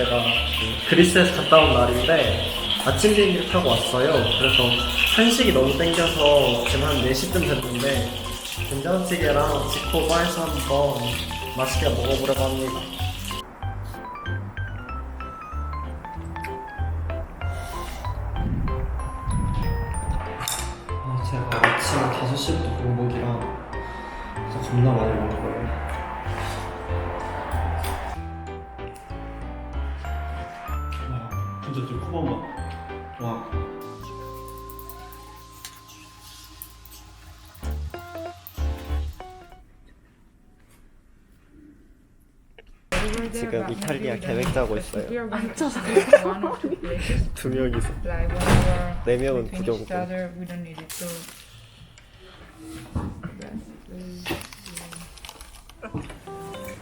제가 그 그리스에서 갔다 온 날인데 아침 비행기를 타고 왔어요. 그래서 한식이 너무 땡겨서 지금 한 4시쯤 됐는데 된장찌개랑 지코바에서 한번 맛있게 먹어보려고 합니다. 아, 제가 아침 5시부터 공복이라 진짜 겁나 많이 먹어요. 진짜 좀 커버만. 와. 지금 이탈리아 계획 짜고 있어요. 앉아서 두 명이서. 네 명은 부정부.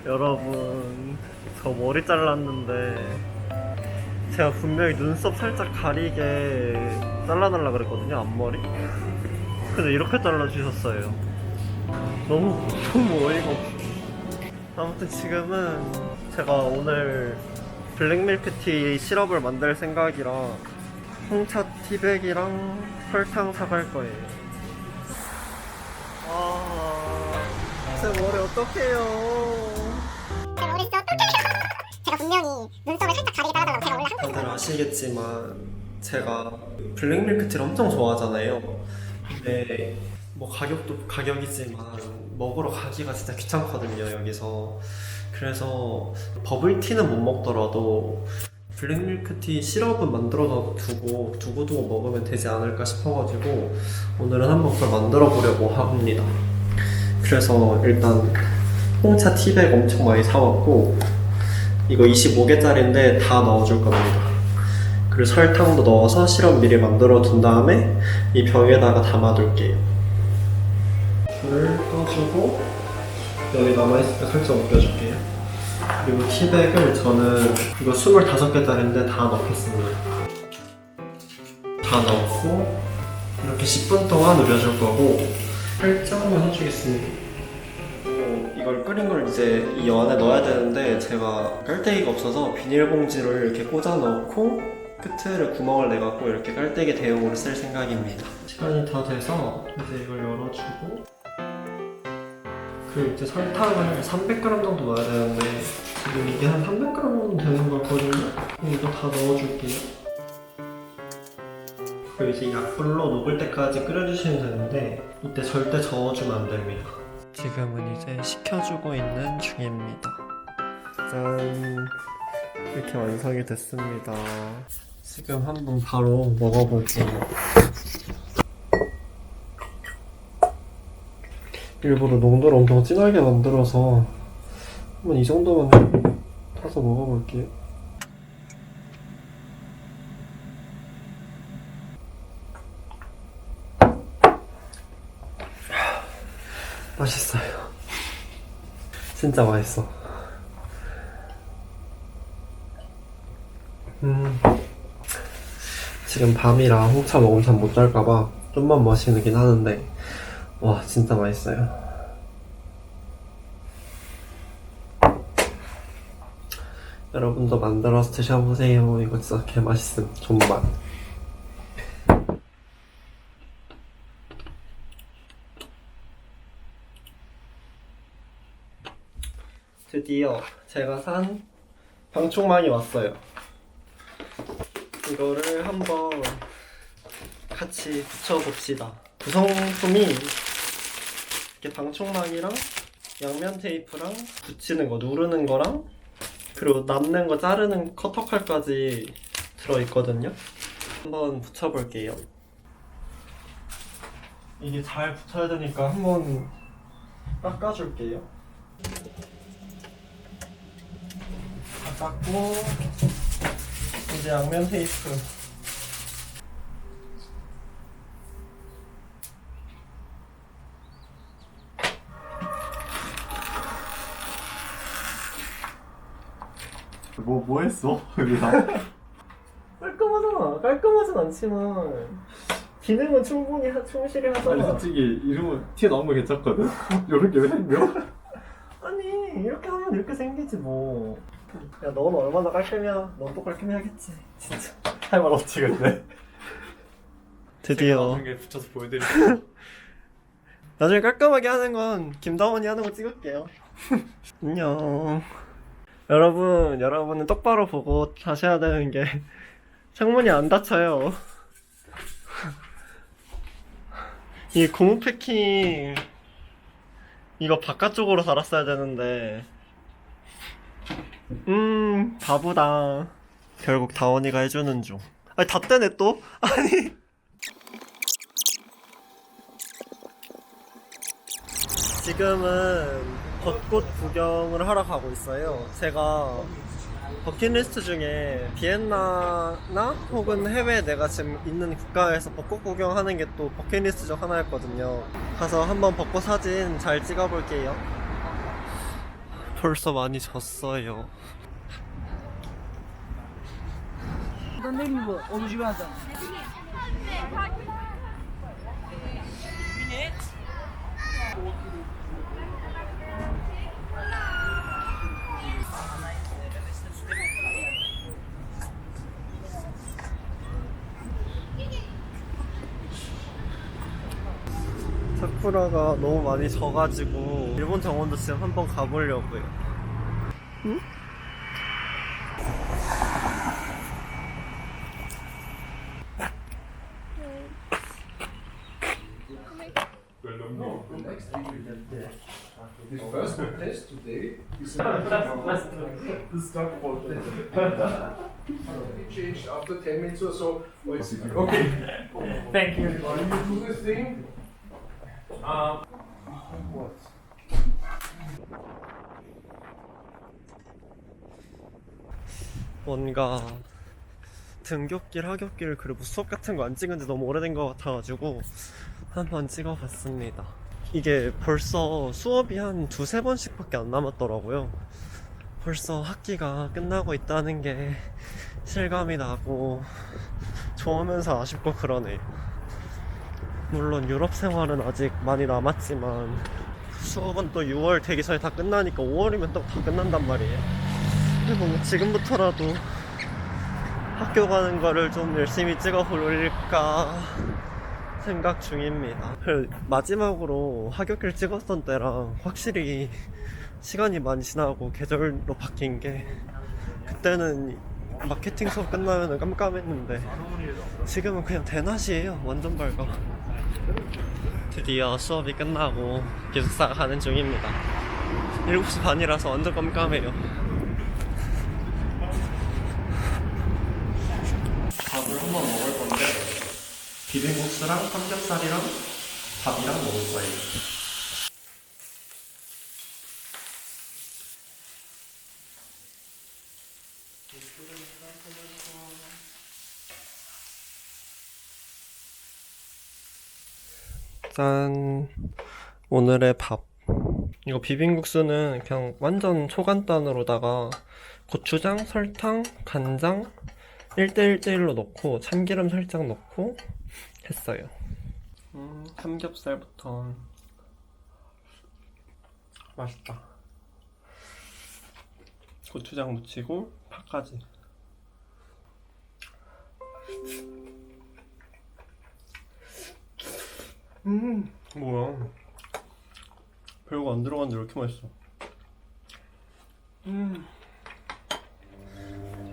여러분, 저 머리 잘랐는데 제가 분명히 눈썹 살짝 가리게 잘라달라 그랬거든요, 앞머리. 근데 이렇게 잘라주셨어요. 너무, 너무 어이가 없어. 아무튼 지금은 제가 오늘 블랙밀크티 시럽을 만들 생각이라 홍차 티백이랑 설탕 사갈 거예요. 아, 제 머리 어떡해요. 제 머리 진짜 어떡해요 제가 분명히 눈썹을 살짝 가리게 따라달라고 제가 한번 다들 아시겠지만 제가 블랙밀크티를 엄청 좋아하잖아요. 근데 뭐 가격도 가격이지만 먹으러 가기가 진짜 귀찮거든요 여기서. 그래서 버블티는 못 먹더라도 블랙밀크티 시럽은 만들어서 두고 두고두고 먹으면 되지 않을까 싶어가지고 오늘은 한번 그걸 만들어 보려고 합니다. 그래서 일단 홍차 티백 엄청 많이 사왔고 이거 25개짜리인데 다 넣어줄 겁니다. 그리고 설탕도 넣어서 시럽 미리 만들어 둔 다음에 이 병에다가 담아둘게요. 불 꺼주고 여기 남아있을 때 살짝 옮겨줄게요. 그리고 티백을 저는 이거 25개짜리인데 다 넣겠습니다. 다 넣고 이렇게 10분 동안 우려줄 거고 살짝만 해주겠습니다. 어, 이걸 끓인 걸 이제 이 안에 넣어야 되는데 제가 깔때기가 없어서 비닐봉지를 이렇게 꽂아 넣고 끝을 구멍을 내갖고 이렇게 깔때기 대용으로 쓸 생각입니다. 시간이 다 돼서 이제 이걸 열어주고 그 이제 설탕을 300g 정도 넣어야 되는데 지금 이게 한 300g 정도 되는. 그럼 이거 다 넣어줄게요. 그리고 이제 약불로 녹을 때까지 끓여주시면 되는데 이때 절대 저어주면 안 됩니다. 지금은 이제 식혀주고 있는 중입니다. 짠! 이렇게 완성이 됐습니다. 지금 한번 바로 먹어볼게요. 일부러 농도를 엄청 진하게 만들어서 한번 이 정도만 타서 먹어볼게요. 맛있어요. 진짜 맛있어. 음. 지금 밤이라 홍차 먹으면 잠 못 잘까봐 좀만 마시긴 하는데, 와, 진짜 맛있어요. 여러분도 만들어서 드셔보세요. 이거 진짜 개 맛있음. 존맛. 드디어 제가 산 방충망이 왔어요. 이거를 한번 같이 붙여봅시다. 구성품이 이렇게 방충망이랑 양면 테이프랑 붙이는 거, 누르는 거랑 그리고 남는 거 자르는 커터칼까지 들어있거든요. 한번 붙여볼게요. 이게 잘 붙어야 되니까 한번 깎아줄게요. 다 깎고 이제 양면 테이프 뭐, 뭐 했어? 여기다. 깔끔하잖아. 깔끔하진 않지만 기능은 충분히 하, 충실히 아니, 하잖아. 솔직히 이름은 튀어나온 거 괜찮거든? 요렇게 왜 생겨? 아니 이렇게 하면 이렇게 생기지 뭐. 야 너는 얼마나 깔끔이야 넌 또 깔끔해야겠지 진짜 할 말 없지 근데. 드디어 나중에 붙여서 보여드릴게요. 나중에 깔끔하게 하는 건 김다원이 하는 거 찍을게요. 안녕. 여러분, 여러분은 똑바로 보고 다시 해야 되는 게 창문이 안 닫혀요. 이 고무 패킹 이거 바깥쪽으로 달았어야 되는데 음 바보다. 결국 다원이가 해주는 중. 아니 닫대네 또? 아니. 지금은 벚꽃 구경을 하러 가고 있어요. 제가 버킷리스트 중에 비엔나나 혹은 해외 내가 지금 있는 국가에서 벚꽃 구경하는 게 또 버킷리스트 중 하나였거든요. 가서 한번 벚꽃 사진 잘 찍어볼게요. 벌써 많이 졌어요. Me vou, ou no João. 사쿠라가 너무 많이 져가지고 일본 정원도 지금 한번 가보려고요. 응? changed after 10 minutes or so. Okay. Thank you. When you do this thing, 뭔가 등굣길, 하굣길 그리고 수업 같은 거 안 찍은 지 너무 오래된 것 같아가지고 한번 찍어봤습니다. 이게 벌써 수업이 한 두세 번씩밖에 안 남았더라고요. 벌써 학기가 끝나고 있다는 게 실감이 나고 좋으면서 아쉽고 그러네요. 물론 유럽 생활은 아직 많이 남았지만 수업은 또 6월 되기 전에 다 끝나니까 5월이면 또 다 끝난단 말이에요. 근데 뭐 지금부터라도 학교 가는 거를 좀 열심히 찍어 올릴까 생각 중입니다. 마지막으로 하굣길 찍었던 때랑 확실히 시간이 많이 지나고 계절로 바뀐 게 그때는 마케팅 수업 끝나면 깜깜했는데 지금은 그냥 대낮이에요. 완전 밝아. 드디어 수업이 끝나고 기숙사 가는 중입니다. 7시 반이라서 완전 깜깜해요. 밥을 한번 먹을 건데 비빔국수랑 삼겹살이랑 밥이랑 먹을 거예요. 짠 오늘의 밥 이거 비빔국수는 그냥 완전 초간단으로다가 고추장, 설탕, 간장 1대1대1로 넣고 참기름 살짝 넣고 했어요. 음, 삼겹살부터 맛있다. 고추장 묻히고 파까지. 음, 뭐야? 별거 안 들어갔는데 왜 이렇게 맛있어? 음.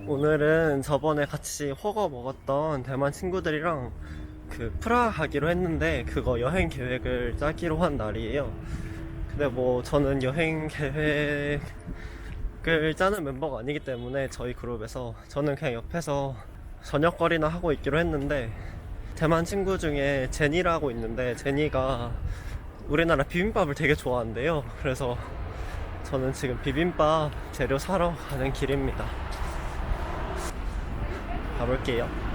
오늘은 저번에 같이 허거 먹었던 대만 친구들이랑 그 프라하 가기로 했는데 그거 여행 계획을 짜기로 한 날이에요. 근데 뭐 저는 여행 계획을 짜는 멤버가 아니기 때문에 저희 그룹에서 저는 그냥 옆에서 저녁거리나 하고 있기로 했는데 대만 친구 중에 제니라고 있는데 제니가 우리나라 비빔밥을 되게 좋아한대요. 그래서 저는 지금 비빔밥 재료 사러 가는 길입니다. 가볼게요.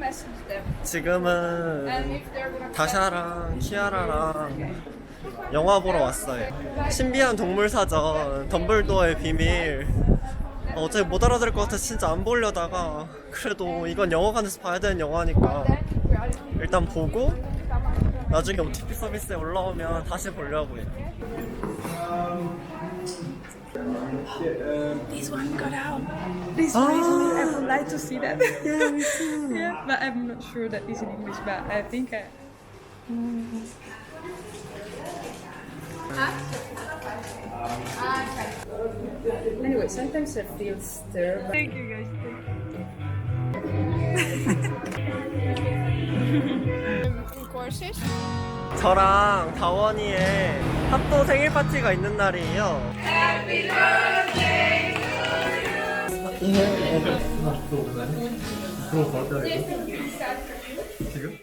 Message them. And 지금은 if they're gonna 다샤랑 키아라랑 영화 보러 왔어요. 신비한 동물 사전 덤블도어의 비밀. 어, 어차피 못 알아들을 것 같아서 진짜 안 보려다가 그래도 이건 영화관에서 봐야 되는 영화니까 일단 보고 나중에 OTT 서비스에 올라오면 다시 보려고요. This one got out. This one is I would like to see that. Yeah, me too. yeah, but I'm not sure that is in English, but I think I. Anyway, sometimes I feel stir. Thank you guys. Courses? 저랑 다원이의 합도 생일 파티가 있는 날이에요. 그럼 벌 때리고. 지금?